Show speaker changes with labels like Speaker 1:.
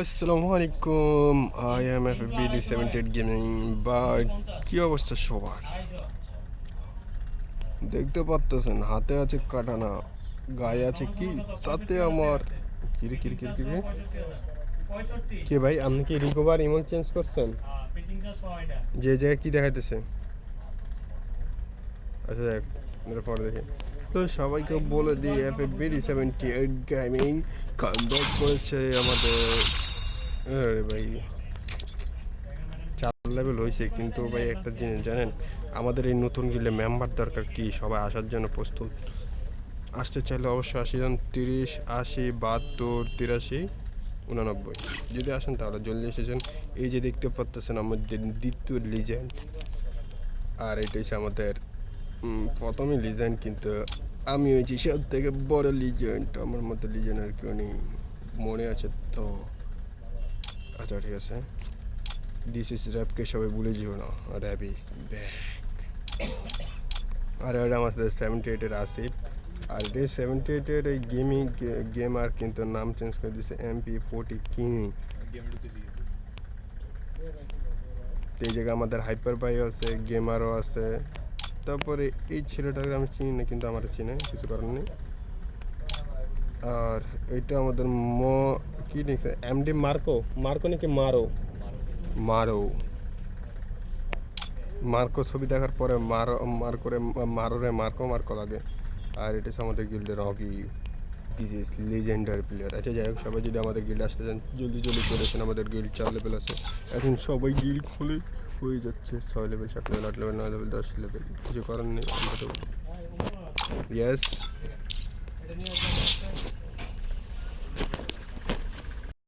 Speaker 1: আসসালামু আলাইকুম I am F BD সেভেন্টেড গেমিং বা কি অবস্থা সবার? দেখতে পারতেছেন, হাতে আছে কাটানা, গায়ে আছে কি? তাতে আমার কিরে কিরে কিরে কিরে? কে ভাই, আপনি কি রিকভার ইমোট চেঞ্জ করছেন? যে জায়গায় কি দেখাইতেছে? আচ্ছা দেখ পরে দেখি। তো সবাইকে বলে দিই F F BD seventy eight gaming comeback করেছে আমাদের আরে ভাই। চার লেভেল হয়েছে কিন্তু ভাই একটা জিনিস জানেন আমাদের এই নতুন গিলে মেম্বার দরকার কি? সবাই আসার জন্য প্রস্তুত। আসতে চাইলে অবশ্যই জন তিরিশ আশি বাহাত্তর তিরাশি উনানব্বই। যদি আসেন তাহলে জলদি এসেছেন। এই যে দেখতে পাচ্তেছেন আমাদের দ্বিতীয় লিজেন্ড আর এটা হচ্ছে আমাদের উম, প্রথমে লিজেন্ড কিন্তু আমি হয়েছি সব থেকে বড় লিজেন্ড আমার মতো লিজেন্ড আর কেউ নেই। মনে আছে তো। আচ্ছা ঠিক আছে। দিস ইস র্যাপকে সবাই ভুলে যেও না। র্যাপ ইস ব্যাক আর এটা আমাদের সেভেন্টি এইটের আসিফ। আর এটা সেভেন্টি এইটের এই গেমিং গেম আর কিন্তু নাম চেঞ্জ করে দিয়েছে এমপি ফোর্টি কিং এই জায়গায় আমাদের হাইপার বাই আছে গেমারও আছে। তারপরে এই ছেলেটাকে আমি চিনি না, কিন্তু আমার চিনে, কিছু কারণ নেই। আর এটা আমাদের ম, কি লিখছে? এমডি মার্কো মার্কো নাকি মারো মারো মার্কো ছবি দেখার পরে মারো মার করে মারো রে মার্কো মার্কো লাগে। আর এটা হচ্ছে আমাদের গিল্ডের হকি দিস ইজ লেজেন্ডারি প্লেয়ার আচ্ছা যাই হোক, সবাই যদি আমাদের গিল্ড আসতে চান, জলদি জলদি চলে আসেন। আমাদের গিল্ড চার লেভেল আছে। এখন সবাই গিল্ড খুলে হয়ে যাচ্ছে। ছয় লেভেল সাত লেভেল আট লেভেল নয় লেভেল দশ লেভেল কিছু করার নেই ইয়েস